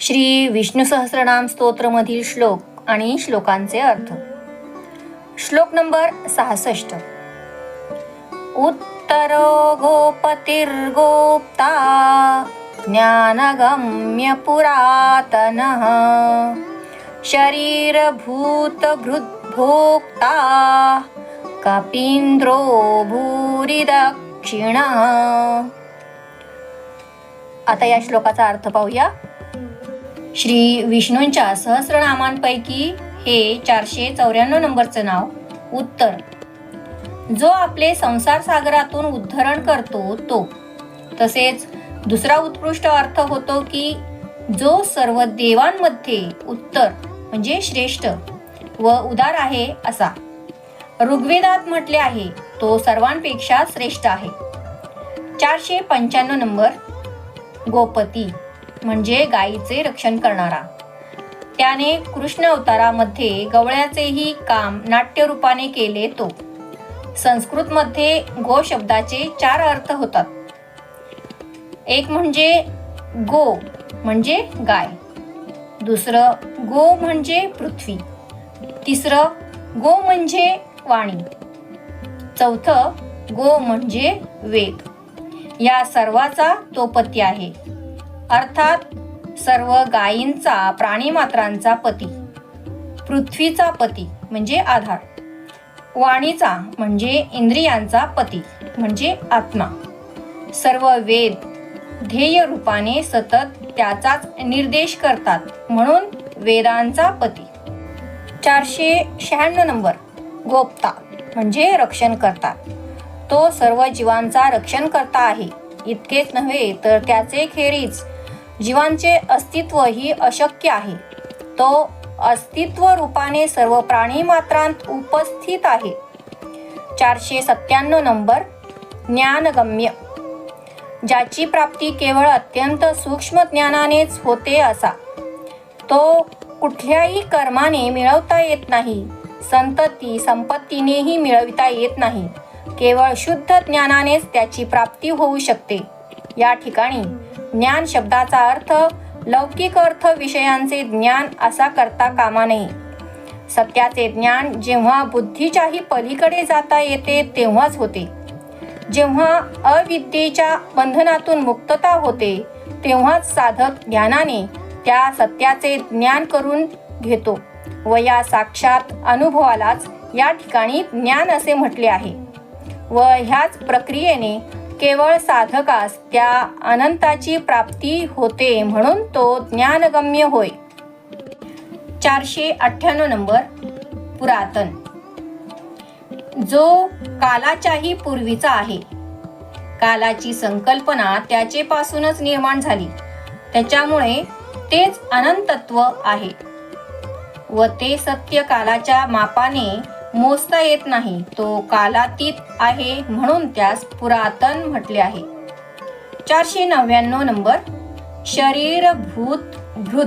श्री विष्णू सहस्रनाम स्तोत्रमधील श्लोक आणि श्लोकांचे अर्थ. श्लोक नंबर सहासष्ट. उत्तरो गोपतिर्गोप्ता ज्ञानगम्य पुरातनः शरीरभूतभृद्भोक्ता कपीन्द्रो भूरिदक्षिणः. आता या श्लोकाचा अर्थ पाहूया. श्री विष्णूंच्या सहस्रनामांपैकी हे चारशे चौऱ्याण्णव नंबरचं नाव. उत्तर. जो आपले संसार सागरातून उद्धरण करतो तो. तसेच दुसरा उत्कृष्ट अर्थ होतो की जो सर्व देवांमध्ये उत्तर म्हणजे श्रेष्ठ व उदार आहे असा. ऋग्वेदात म्हटले आहे तो सर्वांपेक्षा श्रेष्ठ आहे. चारशे पंच्याण्णव नंबर. गोपती. म्हणजे गायीचे रक्षण करणारा. त्याने कृष्ण अवतारामध्ये गवळ्याचेही काम नाट्यरूपाने केले तो. संस्कृतमध्ये गो शब्दाचे चार अर्थ होतात. एक म्हणजे गो म्हणजे गाय. दुसरं गो म्हणजे पृथ्वी. तिसरं गो म्हणजे वाणी. चौथं गो म्हणजे वेद. या सर्वाचा तो पती आहे. अर्थात सर्व गायींचा प्राणीमात्रांचा पती. पृथ्वीचा पती म्हणजे आधार. वाणीचा म्हणजे इंद्रियांचा पती म्हणजे आत्मा. सर्व वेद ध्येय रूपाने सतत त्याचाच निर्देश करतात म्हणून वेदांचा पती. चारशे शहाण्णव नंबर गोप्ता म्हणजे रक्षण करता तो सर्व जीवांचा रक्षण करता आहे. इतकेच नव्हे तर त्याचे खेरीज जीवांचे अस्तित्व ही अशक्य आहे. तो अस्तित्व रूपाने सर्व प्राणी मात्रांत उपस्थित आहे. चारशे सत्त्याण्णव नंबर ज्ञानगम्य. ज्याची प्राप्ती केवळ अत्यंत सूक्ष्म ज्ञानानेच होते असा. तो कुठल्याही कर्माने मिळवता येत नाही. संतती संपत्तीनेही मिळविता येत नाही. केवळ शुद्ध ज्ञानानेच त्याची प्राप्ती होऊ शकते. या ठिकाणी ज्ञान शब्दाचा अर्थ लौकिक अर्थ विषयांचे ज्ञान असा करता कामा नये. सत्याचे ज्ञान जेव्हा बुद्धीच्याही पलीकडे जाता येते तेव्हाच होते. जेव्हा अविद्येच्या बंधनातून मुक्तता होते तेव्हाच साधक ज्ञानाने त्या सत्याचे ज्ञान करून घेतो व या साक्षात अनुभवालाच या ठिकाणी ज्ञान असे म्हटले आहे. व ह्याच प्रक्रियेने केवळ साधकास त्या अनंताची प्राप्ती होते म्हणून तो ज्ञानगम्य होय. चारशे अठ्ठ्याण्णव नंबर पुरातन. जो कालाच्याही पूर्वीचा आहे. कालाची संकल्पना त्याचेपासूनच निर्माण झाली. त्याच्यामुळे तेच अनंतत्व आहे. व ते सत्य कालाच्या मापाने मोजता येत नाही. तो कालातीत आहे म्हणून त्यास पुरातन म्हटले आहे. चारशे नव्याण्णव नंबर. शरीर भूत. भृत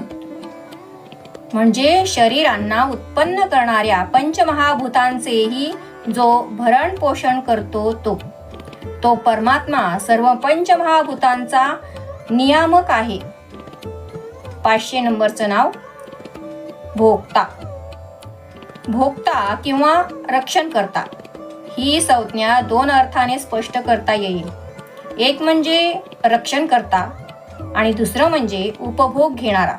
म्हणजे शरीरांना उत्पन्न करणाऱ्या पंचमहाभूतांचेही जो भरण पोषण करतो तो. तो परमात्मा सर्व पंचमहाभूतांचा नियामक आहे. पाचशे नंबरचं नाव. भोगता भोक्ता किंवा रक्षण करता. ही संज्ञा दोन अर्थाने स्पष्ट करता येईल. एक म्हणजे रक्षण करता आणि दुसरं म्हणजे उपभोग घेणारा.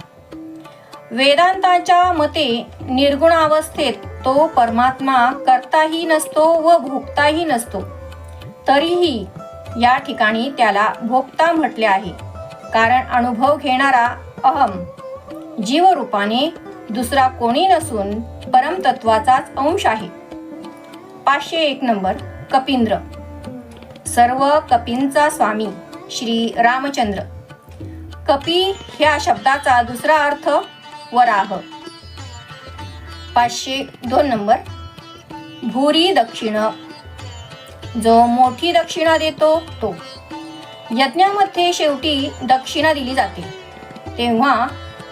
वेदांताच्या मते निर्गुण अवस्थेत तो परमात्मा करताही नसतो व भोगताही नसतो. तरीही या ठिकाणी त्याला भोक्ता म्हटले आहे. कारण अनुभव घेणारा अहम जीवरूपाने दुसरा कोणी नसून परमतत्वाचाच अंश आहे. पाचशे एक नंबर कपिंद्र. सर्व कपींचा स्वामी श्री रामचंद्र. कपी ह्या शब्दाचा दुसरा अर्थ वराह. पाचशे दोन नंबर भूरी दक्षिण. जो मोठी दक्षिणा देतो तो. यज्ञामध्ये शेवटी दक्षिणा दिली जाते. तेव्हा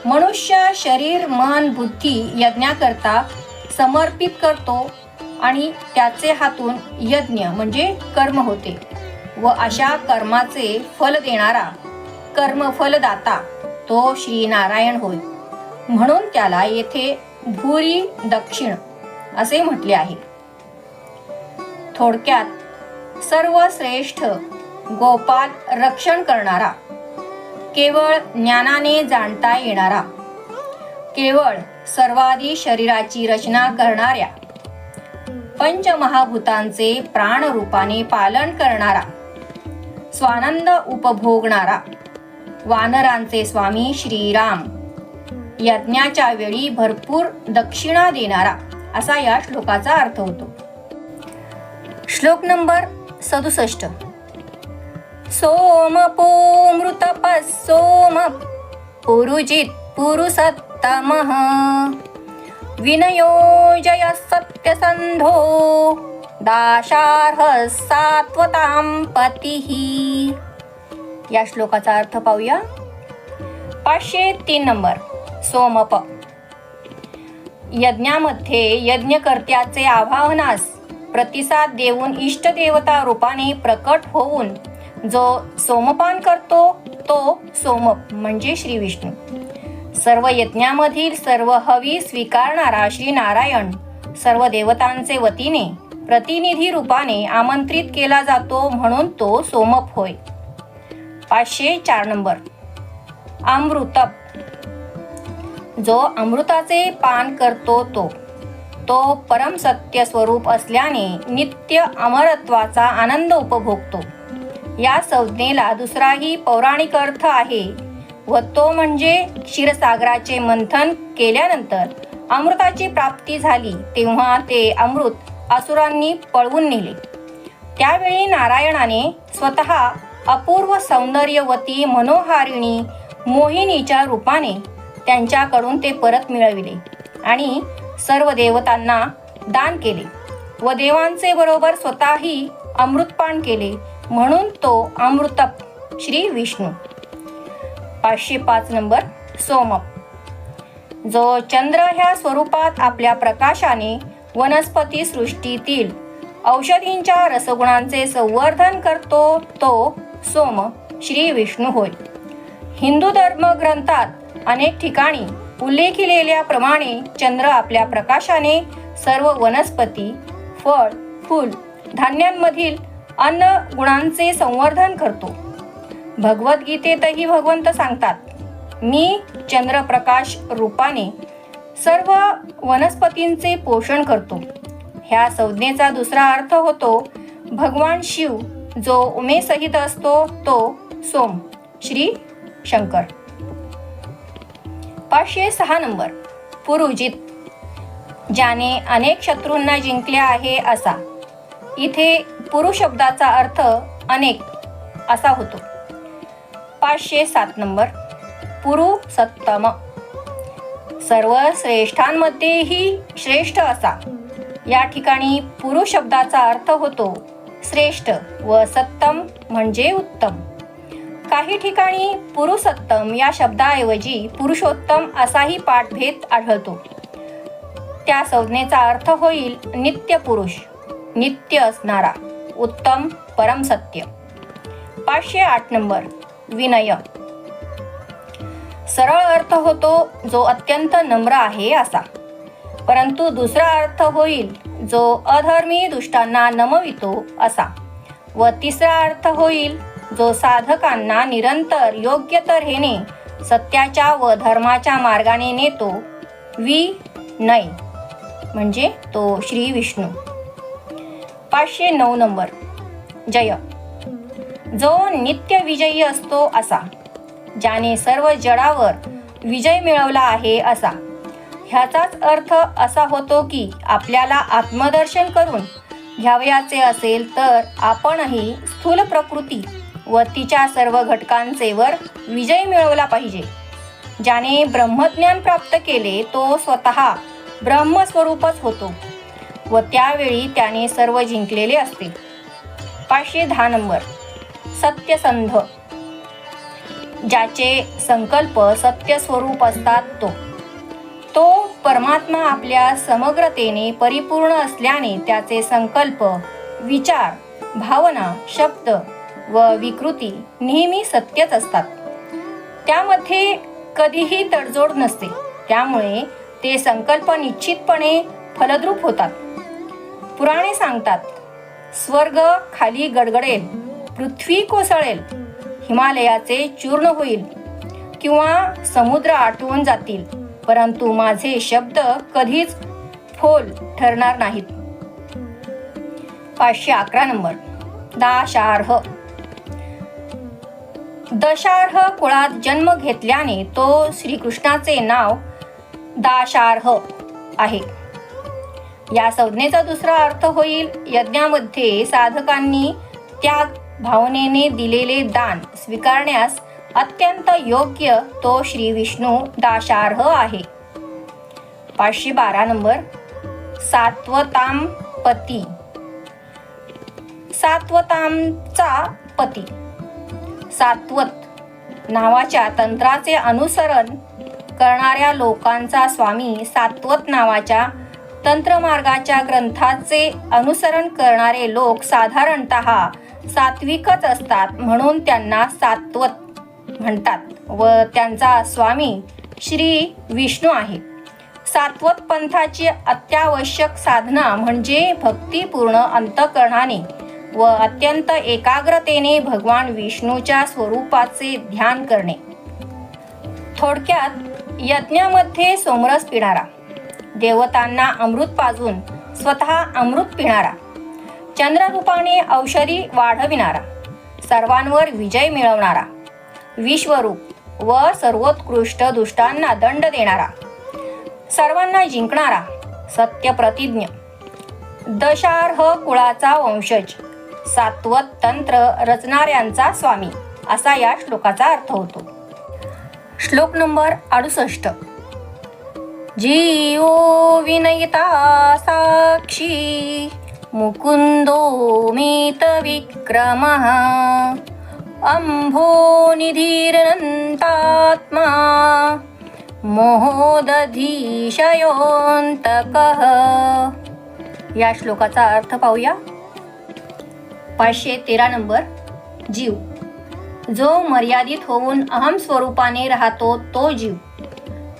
मनुष्य शरीर मन बुद्धी यज्ञाकरता समर्पित करतो आणि त्याचे हातून यज्ञ म्हणजे कर्म होते. व अशा कर्माचे फल देणारा कर्मफलदाता तो श्री नारायण होय. म्हणून त्याला येथे भूरी दक्षिण असे म्हटले आहे. थोडक्यात सर्वश्रेष्ठ गोपाल रक्षण करणारा केवळ ज्ञानाने जाणता येणारा केवळ सर्वाधी शरीराची रचना करणाऱ्या पंचमहाभूतांचे प्राणरूपाने पालन करणारा स्वानंद उपभोगणारा वानरांचे स्वामी श्रीराम यज्ञाच्या वेळी भरपूर दक्षिणा देणारा असा या श्लोकाचा अर्थ होतो. श्लोक नंबर सदुसष्ट. सोमपो मृतप सोम पुरुजित पुरुषत्तमः। विनयो जय सत्यसन्धो दाशार्ह सात्वतां पतिः। या श्लोकाचा अर्थ पाहूया। पाचशे तीन नंबर सोमप। यज्ञामध्ये यज्ञकर्त्याचे आवाहनास प्रतिसाद देऊन इष्टदेवता रूपाने प्रकट होऊन जो सोमपान करतो तो सोमप म्हणजे श्री विष्णू. सर्व यज्ञामधील सर्व हवी स्वीकारणारा श्री नारायण सर्व देवतांचे वतीने प्रतिनिधी रूपाने आमंत्रित केला जातो म्हणून तो सोमप होय. पाचशे चार नंबर. अमृतप. जो अमृताचे पान करतो तो तो परम सत्य स्वरूप असल्याने नित्य अमरत्वाचा आनंद उपभोगतो. या संज्ञेला दुसराही पौराणिक अर्थ आहे. व तो म्हणजे क्षीरसागराचे मंथन केल्यानंतर अमृताची प्राप्ती झाली तेव्हा ते अमृत असुरांनी पळवून नेले. त्यावेळी नारायणाने स्वतः अपूर्व सौंदर्यवती मनोहारिणी मोहिनीच्या रूपाने त्यांच्याकडून ते परत मिळविले आणि सर्व देवतांना दान केले व देवांचे बरोबर स्वतःही अमृतपान केले. म्हणून तो अमृतप श्री विष्णू. पाचशे पाच नंबर सोमप जो चंद्र ह्या स्वरूपात आपल्या प्रकाशाने वनस्पती सृष्टीतील औषधींच्या रसगुणांचे संवर्धन करतो तो सोम श्री विष्णू होय. हिंदू धर्म ग्रंथात अनेक ठिकाणी उल्लेखिलेल्याप्रमाणे चंद्र आपल्या प्रकाशाने सर्व वनस्पती फळ फूल धान्यांमधील अन्न गुणांचे संवर्धन करतो. भगवद्गीतेतही भगवंत सांगतात मी चंद्रप्रकाश रूपाने सर्व वनस्पतींचे पोषण करतो. ह्या संज्ञेचा दुसरा अर्थ होतो भगवान शिव जो उमेसहित असतो तो सोम श्री शंकर. पाचशे सहा नंबर पुरुजित ज्याने अनेक शत्रूंना जिंकले आहे असा. इथे पुरुष शब्दाचा अर्थ अनेक असा होतो. पाचशे सात नंबर. पुरु सत्तम. सर्व श्रेष्ठांमध्येही श्रेष्ठ असा. या ठिकाणी पुरुष शब्दाचा अर्थ होतो श्रेष्ठ व सत्तम म्हणजे उत्तम. काही ठिकाणी पुरुषोत्तम या शब्दाऐवजी पुरुषोत्तम असाही पाठभेद आढळतो. त्या संज्ञेचा अर्थ होईल नित्य पुरुष नित्य असणारा. उत्तम परम सत्य. पाचशे आठ नंबर विनय. सरळ अर्थ होतो जो अत्यंत नम्र आहे असा. परंतु दुसरा अर्थ होईल जो अधर्मी दुष्टांना नमवितो असा. व तिसरा अर्थ होईल जो साधकांना निरंतर योग्य तऱ्हेने सत्याच्या व धर्माच्या मार्गाने नेतो वि नय म्हणजे तो श्री विष्णू. पाचशे नऊ नंबर. जय. जो नित्य विजयी असतो असा ज्याने सर्व जडावर विजय मिळवला आहे असा. ह्याचाच अर्थ असा होतो की आपल्याला आत्मदर्शन करून घ्यावयाचे असेल तर आपणही स्थूल प्रकृती व तिच्या सर्व घटकांचे वर विजय मिळवला पाहिजे. ज्याने ब्रह्मज्ञान प्राप्त केले तो स्वतः ब्रह्मस्वरूपच होतो. व त्यावेळी त्याने सर्व जिंकलेले असते. पाचशे दहा नंबर. सत्यसंध. ज्याचे संकल्प सत्य स्वरूप असतात तो. तो परमात्मा आपल्या समग्रतेने परिपूर्ण असल्याने त्याचे संकल्प विचार भावना शब्द व विकृती नेहमी सत्यच असतात. त्यामध्ये कधीही तडजोड नसते. त्यामुळे ते संकल्प निश्चितपणे फलद्रूप होतात. पुराणे सांगतात स्वर्ग खाली गडगडेल पृथ्वी कोसळेल हिमालयाचे चूर्ण होईल किंवा समुद्र आटवून जातील परंतु माझे शब्द कधीच फोल ठरणार नाहीत. पाचशे अकरा नंबर दाशार्ह. दशार्ह कुळात जन्म घेतल्याने तो श्रीकृष्णाचे नाव दाशार्ह आहे. या संज्ञेचा दुसरा अर्थ होईल यज्ञामध्ये साधकांनी त्याग भावनेने दिलेले दान स्वीकारण्यास अत्यंत योग्य तो श्री विष्णू दाशार्ह आहे. पाचशे बारा नंबर. सात्वताम पती. सात्वतामचा पती. सात्वत नावाच्या तंत्राचे अनुसरण करणाऱ्या लोकांचा स्वामी सात्वत नावाच्या तंत्रमार्गाच्या ग्रंथाचे अनुसरण करणारे लोक साधारणत सात्विकच असतात म्हणून त्यांना सात्वत म्हणतात व त्यांचा स्वामी श्री विष्णू आहे. सात्वत पंथाची अत्यावश्यक साधना म्हणजे भक्तिपूर्ण अंतकरणाने व अत्यंत एकाग्रतेने भगवान विष्णूच्या स्वरूपाचे ध्यान करणे. थोडक्यात यज्ञामध्ये सोमरस पिणारा देवतांना अमृत पाजून स्वतः अमृत पिणारा. चंद्ररूपाने औषधी वाढविणारा. सर्वांवर विजय मिळवणारा. विश्वरूप व सर्वोत्कृष्ट दुष्टांना दंड देणारा. सर्वांना जिंकणारा सत्य प्रतिज्ञ दशार्ह कुळाचा वंशज सात्वत तंत्र रचणाऱ्यांचा स्वामी असा या श्लोकाचा अर्थ होतो. श्लोक नंबर अडुसष्ट. जीओ विनयता साक्षी मुकुंदो मित विक्रमः अंभो निधीरनंतात्मा या श्लोकाचा अर्थ पाहूया. पाचशे तेरा नंबर जीव. जो मर्यादित होऊन अहम स्वरूपाने राहतो तो जीव.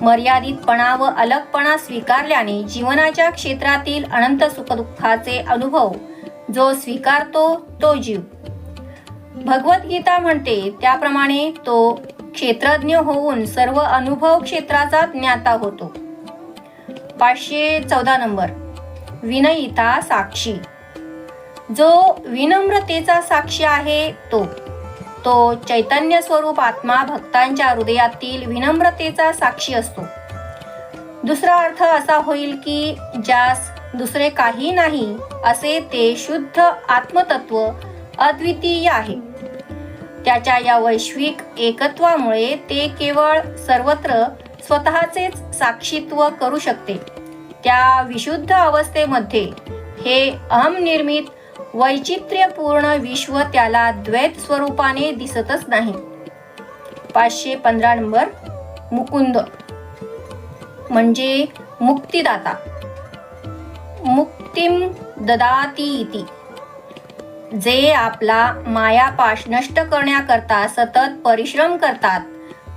मर्यादितपणा व अलगपणा स्वीकारल्याने जीवनाच्या क्षेत्रातील अनंत सुखदुःखाचे अनुभव जो स्वीकारतो तो जीव. भगवद्गीता म्हणते त्याप्रमाणे तो क्षेत्रज्ञ होऊन सर्व अनुभव क्षेत्राचा ज्ञाता होतो. पाचशे चौदा नंबर. विनयिता साक्षी. जो विनम्रतेचा साक्षी आहे तो. तो चैतन्य स्वरूप आत्मा भक्तांच्या हृदयातील विनम्रतेचा साक्षी असतो. दुसरा अर्थ असा होईल की ज्यास दुसरे काही नाही असे ते शुद्ध आत्मतत्व अद्वितीय आहे. त्याच्या या वैश्विक एकत्वामुळे ते केवळ सर्वत्र स्वतःचेच साक्षीत्व करू शकते. त्या विशुद्ध अवस्थेमध्ये हे अहम निर्मित वैचित्र्यपूर्ण विश्व त्याला द्वैत स्वरूपाने दिसतच नाही. पाचशे पंधरा नंबर मुकुंद. म्हणजे मुक्तिदाता. मुक्तिम ददाती इति जे आपला मायापाश नष्ट करण्याकरता सतत परिश्रम करतात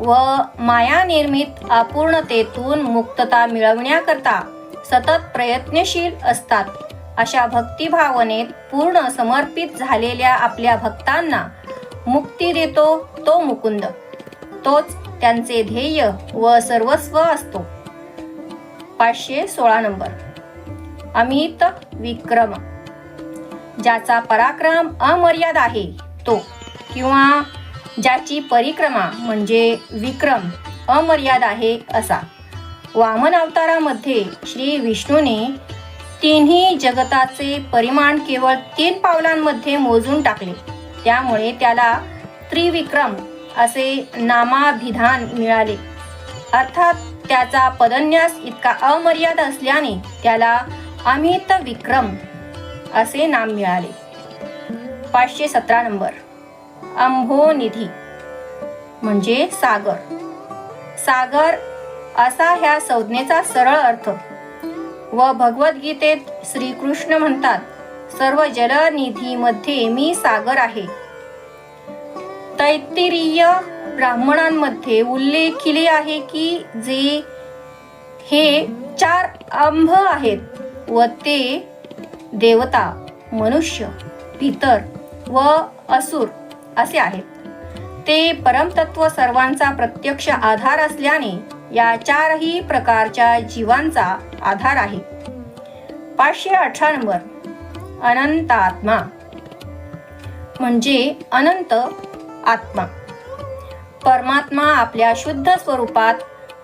व माया निर्मित अपूर्णतेतून मुक्तता मिळवण्याकरता सतत प्रयत्नशील असतात. अशा भक्तिभावनेत पूर्ण समर्पित झालेल्या आपल्या भक्तांना मुक्ती देतो तो मुकुंद. तोच त्यांचे ध्येय व सर्वस्व असतो. पाचशे सोळा नंबर. अमित विक्रम. ज्याचा पराक्रम अमर्याद आहे तो किंवा ज्याची परिक्रमा म्हणजे विक्रम अमर्याद आहे असा. वामन अवतारामध्ये श्री विष्णूने तिन्ही जगताचे परिमाण केवळ तीन पावलांमध्ये मोजून टाकले. त्यामुळे त्याला त्रिविक्रम असे नामाभिधान मिळाले. अर्थात त्याचा पदन्यास इतका अमर्याद असल्याने त्याला अमित विक्रम असे नाम मिळाले. पाचशे सतरा नंबर. अंभोनिधी म्हणजे सागर. सागर असा ह्या संज्ञेचा सरळ अर्थ. व भगवद्गीतेत श्रीकृष्ण म्हणतात सर्व जलनिधीमध्ये मी सागर आहे. तैत्तिरीय ब्राह्मणांमध्ये उल्लेखिले आहे की जे हे चार अंभ आहेत व ते देवता मनुष्य पितर व असुर असे आहेत. ते परमतत्व सर्वांचा प्रत्यक्ष आधार असल्याने या चारही प्रकारच्या जीवांचा आधार आहे. पाचशे अठरा नंबर अनंत आत्मा म्हणजे अनंत आत्मा. परमात्मा आपल्या शुद्ध स्वरूपात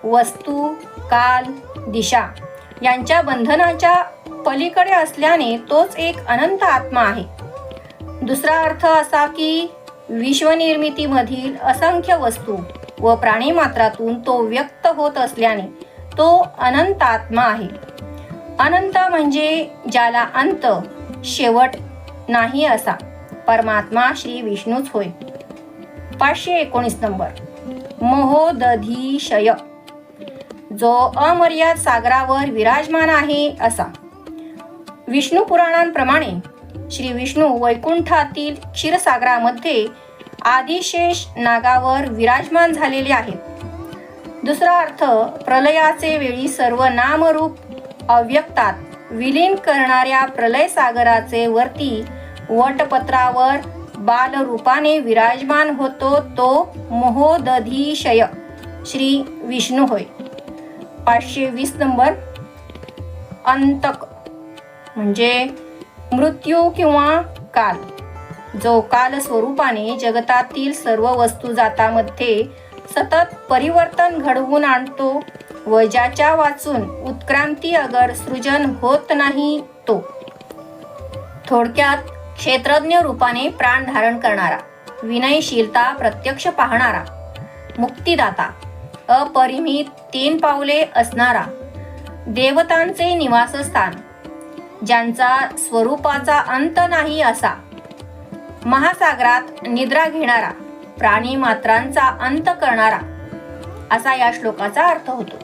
वस्तू काल दिशा यांच्या बंधनाच्या पलीकडे असल्याने तोच एक अनंत आत्मा आहे. दुसरा अर्थ असा की विश्वनिर्मितीमधील असंख्य वस्तू व प्राणीमात्रातून तो व्यक्त होत असल्याने तो अनंत आत्मा आहे. अनंत म्हणजे ज्याला अंत शेवट नाही असा. परमात्मा श्री विष्णूच होय. पाचशे एकोणीस नंबर. मोहोदधीशय. जो अमर्याद सागरावर विराजमान आहे असा. विष्णू पुराणांप्रमाणे श्री विष्णू वैकुंठातील क्षीरसागरामध्ये आदिशेष नागावर विराजमान झालेले आहेत दुसरा अर्थ प्रलयाचे वेळी सर्व नामरूप अव्यक्तात विलीन करणाऱ्या प्रलय सागराचे वरती वटपत्रावर बालरूपाने विराजमान होतो तो मोहोदधीशय. श्री विष्णू होय. पाचशे वीस नंबर. अंतक म्हणजे मृत्यू किंवा काल. जो काल स्वरूपाने जगतातील सर्व वस्तू जातामध्ये सतत परिवर्तन घडवून आणतो व ज्याच्या वाचून उत्क्रांती अगर सृजन होत नाही तो. थोडक्यात क्षेत्रज्ञ रूपाने प्राण धारण करणारा विनयशीलता प्रत्यक्ष पाहणारा मुक्तिदाता अपरिमित तीन पावले असणारा देवतांचे निवासस्थान ज्यांचा स्वरूपाचा अंत नाही असा महासागरात निद्रा घेणारा प्राणी मात्रांचा अंत करणारा असा या श्लोकाचा अर्थ होतो.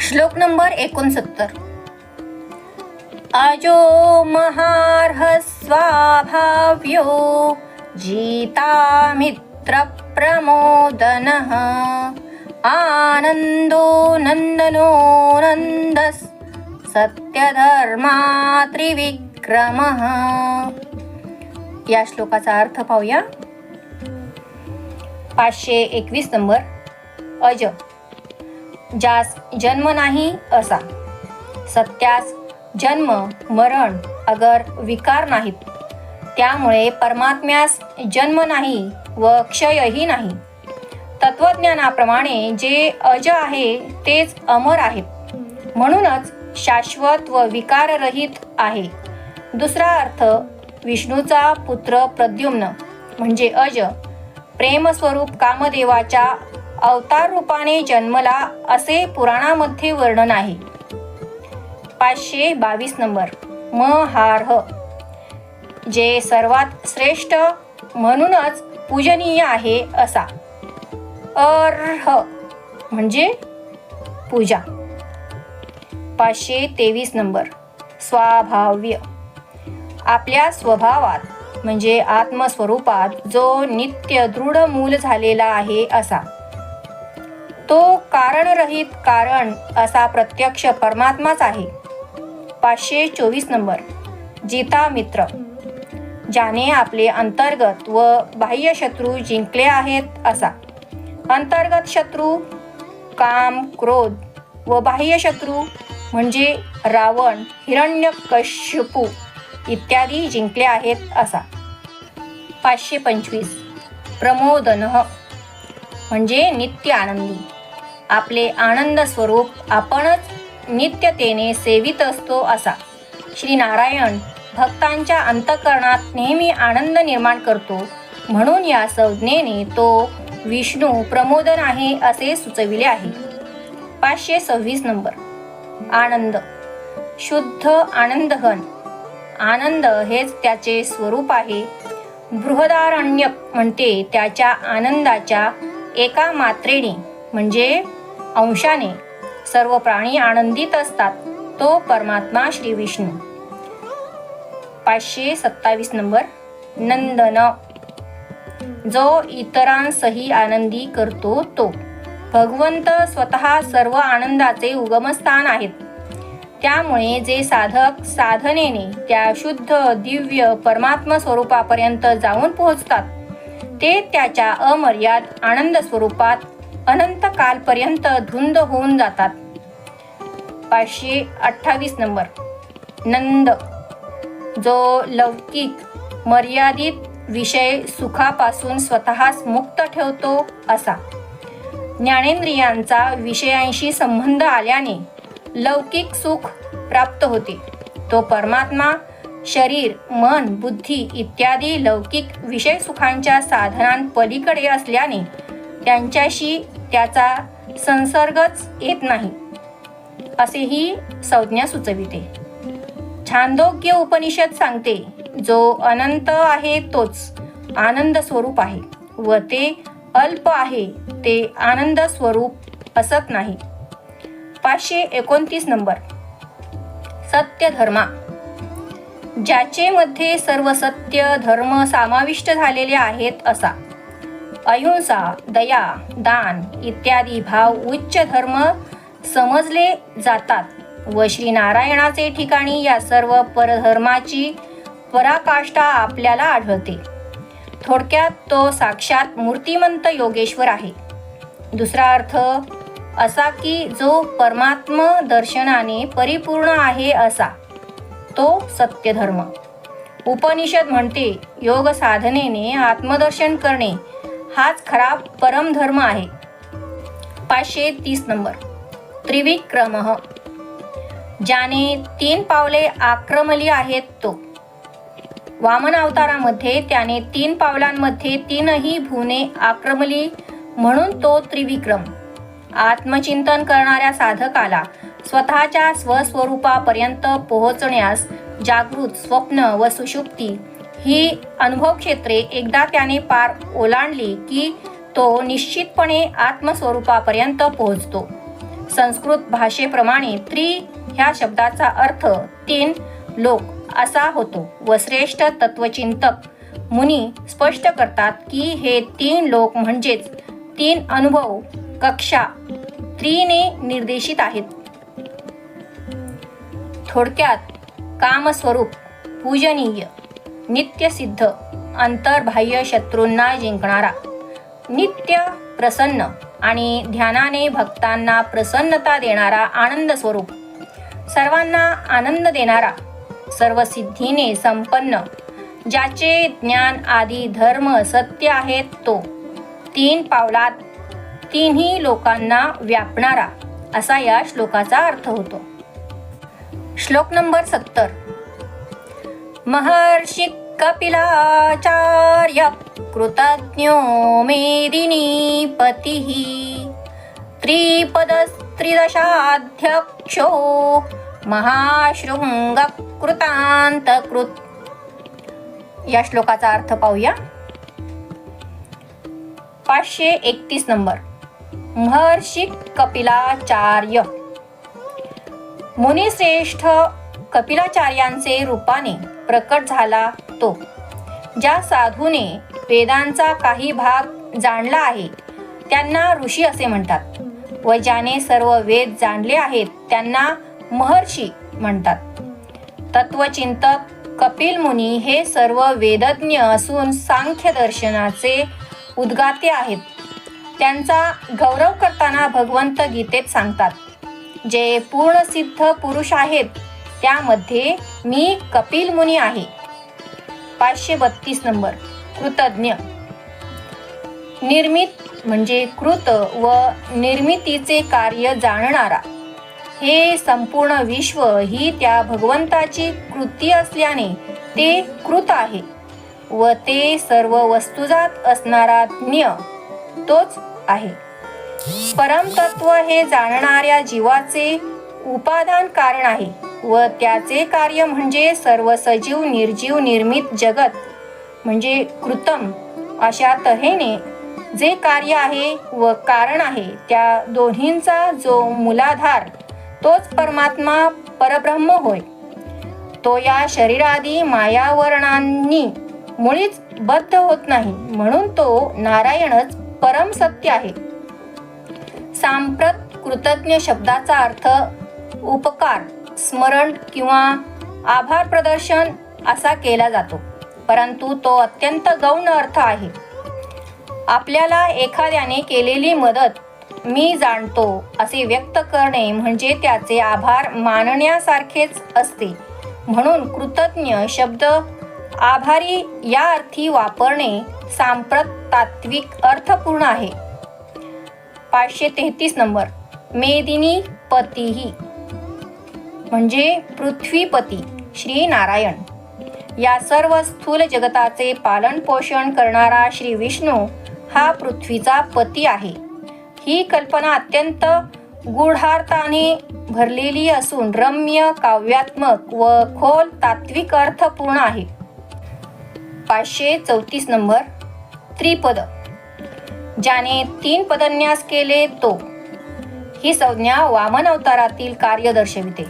श्लोक नंबर एकोणसत्तर. अजो महार्हस्वाभाव्यो जीता मित्र प्रमोदन आनंदो नंदनो नंदस सत्यधर्मा त्रिविक्रमः। या श्लोकाचा अर्थ पाहूया. पाचशे एकवीस नंबर. अज. ज्यास जन्म नाही असा. सत्यास जन्म मरण अगर विकार नाहीत त्यामुळे परमात्म्यास जन्म नाही व क्षयही नाही. तत्वज्ञानाप्रमाणे जे अज आहे तेच अमर आहेत म्हणूनच शाश्वत व विकाररहित आहे. दुसरा अर्थ विष्णूचा पुत्र प्रद्युम्न म्हणजे अज प्रेमस्वरूप कामदेवाच्या अवतार रूपाने जन्मला असे पुराणामध्ये वर्णन आहे. पाचशे बावीस नंबर महार्ह जे सर्वात श्रेष्ठ म्हणूनच पूजनीय आहे असा. अर्ह म्हणजे पूजा. पाचशे तेवीस नंबर स्वाभाव्य. आपल्या स्वभावात म्हणजे आत्मस्वरूपात जो नित्य दृढ मूल झालेला आहे असा. तो कारणरहित कारण असा प्रत्यक्ष परमात्माच आहे. पाचशे चोवीस नंबर. जिता मित्र. ज्याने आपले अंतर्गत व बाह्य शत्रू जिंकले आहेत असा. अंतर्गत शत्रू काम क्रोध व बाह्य शत्रू म्हणजे रावण हिरण्यकश्यपू. इत्यादी जिंकले आहेत असा. पाचशे पंचवीस. प्रमोदन म्हणजे नित्य आनंदी. आपले आनंद स्वरूप आपणच नित्यतेने सेवित असतो असा. श्री नारायण भक्तांच्या अंतकरणात नेहमी आनंद निर्माण करतो म्हणून या संज्ञेने तो विष्णू प्रमोदन आहे असे सुचविले आहे. पाचशे सव्वीस नंबर. आनंद. शुद्ध आनंदघन. आनंद हेच त्याचे स्वरूप आहे. बृहदारण्यक म्हणते त्याच्या आनंदाच्या एका मात्रेने म्हणजे अंशाने. सर्व प्राणी आनंदित असतात तो परमात्मा श्री विष्णू. पाचशे सत्तावीस नंबर. नंदन. जो इतरांसही आनंदी करतो तो. भगवंत स्वतः सर्व आनंदाचे उगमस्थान आहेत. त्यामुळे जे साधक साधनेने त्या शुद्ध दिव्य परमात्म स्वरूपापर्यंत जाऊन पोहोचतात ते त्याच्या अमर्याद आनंद स्वरूपात अनंत कालपर्यंत धुंद होऊन जातात. पाचशे अठ्ठावीस नंबर. नंद. जो लौकिक मर्यादित विषय सुखापासून स्वतःस मुक्त ठेवतो असा. ज्ञानेंद्रियांचा विषयांशी संबंध आल्याने लौकिक सुख प्राप्त होते. तो परमात्मा शरीर मन बुद्धी इत्यादी लौकिक विषय सुखांच्या साधनांपलीकडे असल्याने त्यांच्याशी त्याचा संसर्गच येत नाही असेही संज्ञा सुचविते. छांदोग्य उपनिषद सांगते जो अनंत आहे तोच आनंद स्वरूप आहे व ते अल्प आहे ते आनंद स्वरूप असत नाही. पाचशे एकोणतीस नंबर. सत्य धर्मा ज्याचे मध्ये सर्व सत्य धर्म समाविष्ट झालेले आहेत असा. अहिंसा दया दान इत्यादी भाव उच्च धर्म समजले जातात व श्रीनारायणाचे ठिकाणी या सर्व परधर्माची पराकाष्ठा आपल्याला आढळते. थोडक्यात तो साक्षात मूर्तिमंत योगेश्वर आहे. दुसरा अर्थ असा की जो परमात्म दर्शनाने परिपूर्ण आहे असा तो सत्यधर्म. उपनिषद म्हणते योग साधनेने आत्मदर्शन करणे हाच खरा परमधर्म आहे. पाचशे तीस नंबर. त्रिविक्रम. ज्याने तीन पावले आक्रमली आहेत तो. वामन अवतारामध्ये त्याने तीन पावलांमध्ये तीनही भुवने आक्रमली म्हणून तो त्रिविक्रम. आत्मचिंतन करणाऱ्या साधकाला स्वतःच्या स्वस्वरूपापर्यंत पोहोचण्यास जागृत स्वप्न व सुषुप्ती ही अनुभव क्षेत्रे एकदा त्याने पार ओलांडली की तो निश्चितपणे आत्मस्वरूपापर्यंत पोहोचतो. संस्कृत भाषेप्रमाणे त्रि ह्या शब्दाचा अर्थ तीन लोक असा होतो व श्रेष्ठ तत्वचिंतक मुनी स्पष्ट करतात की हे तीन लोक म्हणजेच तीन अनुभव कक्षा त्रीने निर्देशित आहेत. थोडक्यात कामस्वरूप पूजनीय नित्यसिद्ध अंतर्बाह्य शत्रूंना जिंकणारा नित्य प्रसन्न आणि ध्यानाने भक्तांना प्रसन्नता देणारा आनंद स्वरूप सर्वांना आनंद देणारा सर्व सिद्धीने संपन्न ज्याचे ज्ञान आदी धर्म सत्य आहेत तो तीन पावलात तिन्ही लोकांना व्यापणारा असा या श्लोकाचा अर्थ होतो. श्लोक नंबर सत्तर. महर्षी कपिलाचार्य कृतज्ञो मेदिनी पतिः त्रिपदस्त्रिदशाध्यक्षो महाशृङ्गकृतान्तकृत्. या श्लोकाचा अर्थ पाहूया. पाचशे एकतीस नंबर. महर्षी कपिलाचार्य. मुनिश्रेष्ठ कपिलाचार्यांचे रूपाने प्रकट झाला तो ज्या साधूने वेदांचा काही भाग जाणला आहे त्यांना ऋषी असे म्हणतात. व ज्याने सर्व वेद जाणले आहेत त्यांना महर्षी म्हणतात. तत्वचिंतक कपिल मुनी हे सर्व वेदज्ञ असून सांख्य दर्शनाचे उद्गाते आहेत. त्यांचा गौरव करताना भगवंत गीतेत सांगतात जे पूर्ण सिद्ध पुरुष आहेत त्यामध्ये मी कपिल मुनी आहे. पाचशे बत्तीस नंबर कृतज्ञ. निर्मित म्हणजे कृत व निर्मितीचे कार्य जाणणारा. हे संपूर्ण विश्व ही त्या भगवंताची कृती असल्याने ते कृत आहे व ते सर्व वस्तुजात असणारा ज्ञ तोच आहे. परमतत्व हे जाणणाऱ्या जीवाचे उपादान कारण आहे व त्याचे कार्य म्हणजे सर्व सजीव निर्जीव निर्मित जगत म्हणजे कृतम. अशा तऱ्हेने जे कार्य आहे व कारण आहे त्या दोन्हींचा जो मूलाधार तोच परमात्मा परब्रह्म होय. तो या शरीरादी मायावरणांनी मुळीच बद्ध होत नाही म्हणून तो नारायणच परम सत्य आहे. सांप्रत कृतज्ञ शब्दाचा अर्थ उपकार स्मरण किंवा आभार प्रदर्शन असा केला जातो. परंतु तो अत्यंत गौण अर्थ आहे. आपल्याला एखाद्याने केलेली मदत मी जाणतो असे व्यक्त करणे म्हणजे त्याचे आभार मानण्यासारखेच असते. म्हणून कृतज्ञ शब्द आभारी या अर्थी वापरणे सांप्रत तात्विक अर्थपूर्ण आहे. पाचशे तेहतीस नंबर. मेदिनी पतीही. म्हणजे पृथ्वीपती श्री नारायण या सर्व स्थूल जगताचे पालन पोषण करणारा श्री विष्णू हा पृथ्वीचा पती आहे. ही कल्पना अत्यंत गूढार्थाने भरलेली असून रम्य काव्यात्मक व खोल तात्विक अर्थपूर्ण आहे. पाचशे चौतीस नंबर त्रिपद ज्याने तीन पदन्यास केले तो. ही संज्ञा वामन अवतारातील कार्य दर्शविते.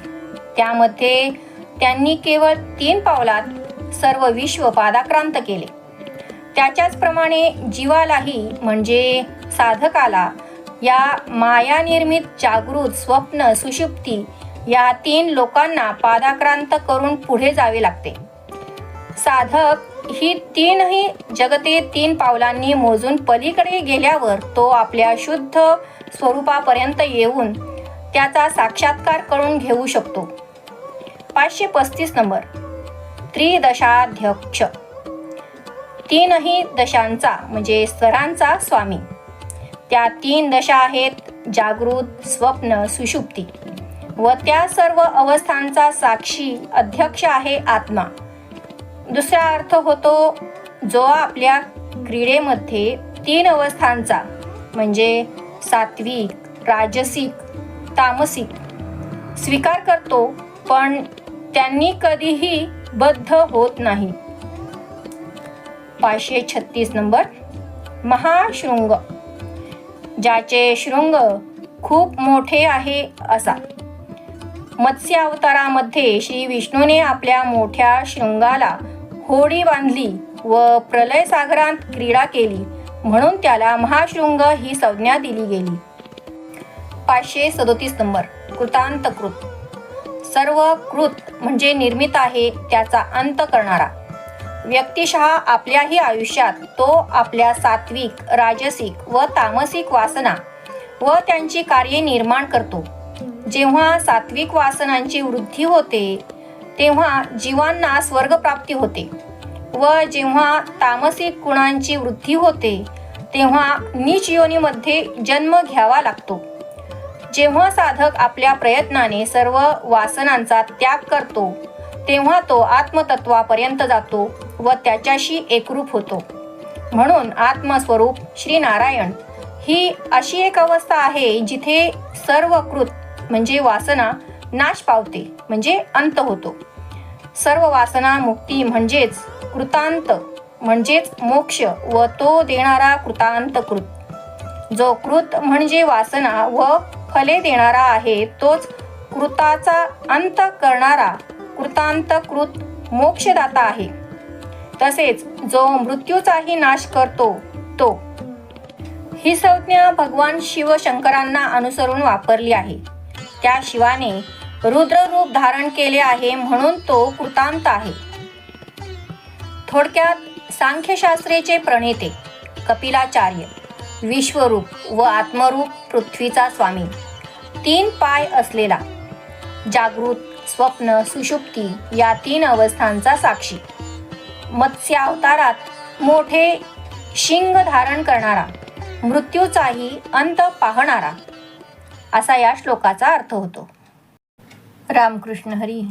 त्यामध्ये त्यांनी केवळ तीन पावलात सर्व विश्व पादाक्रांत केले. त्याच्याचप्रमाणे जीवालाही म्हणजे साधकाला या मायानिर्मित जागृत स्वप्न सुषुप्ती या तीन लोकांना पादाक्रांत करून पुढे जावे लागते. साधक ही तीनही जगते तीन पावलांनी मोजून पलीकडे गेल्यावर तो आपल्या शुद्ध स्वरूपापर्यंत येऊन त्याचा साक्षात्कार करून घेऊ शकतो. पाचशे पस्तीस नंबर. त्रिदशाध्यक्ष. तीनही दशांचा म्हणजे स्तरांचा स्वामी. त्या तीन दशा आहेत जागृत स्वप्न सुषुप्ती. व त्या सर्व अवस्थांचा साक्षी अध्यक्ष आहे आत्मा. दुसरा अर्थ होतो जो आपल्या क्रीडेमध्ये तीन अवस्थांचा म्हणजे सात्विक राजसिक तामसिक स्वीकार करतो पण त्यांनी कधीही बद्ध होत नाही. पाचशे छत्तीस नंबर महाशृंग ज्याचे शृंग खूप मोठे आहे असा. मत्स्य अवतारामध्ये श्री विष्णूने आपल्या मोठ्या शृंगाला होडी बांधली व प्रलय सागरांत क्रीडा केली म्हणून त्याला महाशृंग ही संज्ञा दिली गेली. पाचशे सदोतीस नंबर कृतांतकृत सर्व कृत म्हणजे निर्मित आहे त्याचा अंत करणारा. व्यक्तिशः आपल्याही आयुष्यात तो आपल्या सात्विक राजसिक व तामसिक वासना व त्यांची कार्ये निर्माण करतो. जेव्हा सात्विक वासनांची वृद्धी होते तेव्हा जीवांना स्वर्गप्राप्ती होते व जेव्हा तामसिक गुणांची वृद्धी होते तेव्हा नीच योनीमध्ये जन्म घ्यावा लागतो. जेव्हा साधक आपल्या प्रयत्नाने सर्व वासनांचा त्याग करतो तेव्हा तो आत्मतत्वापर्यंत जातो व त्याच्याशी एकरूप होतो. म्हणून आत्मस्वरूप श्री नारायण ही अशी एक अवस्था आहे जिथे सर्व कृत म्हणजे वासना नाश पावते म्हणजे अंत होतो. सर्व वासना मुक्ती म्हणजेच कृतांत म्हणजेच मोक्ष व तो देणारा कृतांत कृत. जो कृत म्हणजे वासना व फले देणारा आहे तोच कृताचा अंत करणारा कृतांत कृत मोक्षदाता आहे. तसेच जो मृत्यूचाही नाश करतो तो. ही संज्ञा भगवान शिवशंकरांना अनुसरून वापरली आहे. त्या शिवाने रुद्र रूप धारण केले आहे म्हणून तो कृतांत आहे. थोडक्यात सांख्यशास्त्रेचे प्रणेते कपिलाचार्य विश्वरूप व आत्मरूप पृथ्वीचा स्वामी तीन पाय असलेला जागृत स्वप्न सुषुप्ती या तीन अवस्थांचा साक्षी. मत्स्यावतारात मोठे शिंग धारण करणारा मृत्यूचाही अंत पाहणारा असा या श्लोकाचा अर्थ होतो. रामकृष्ण हरी.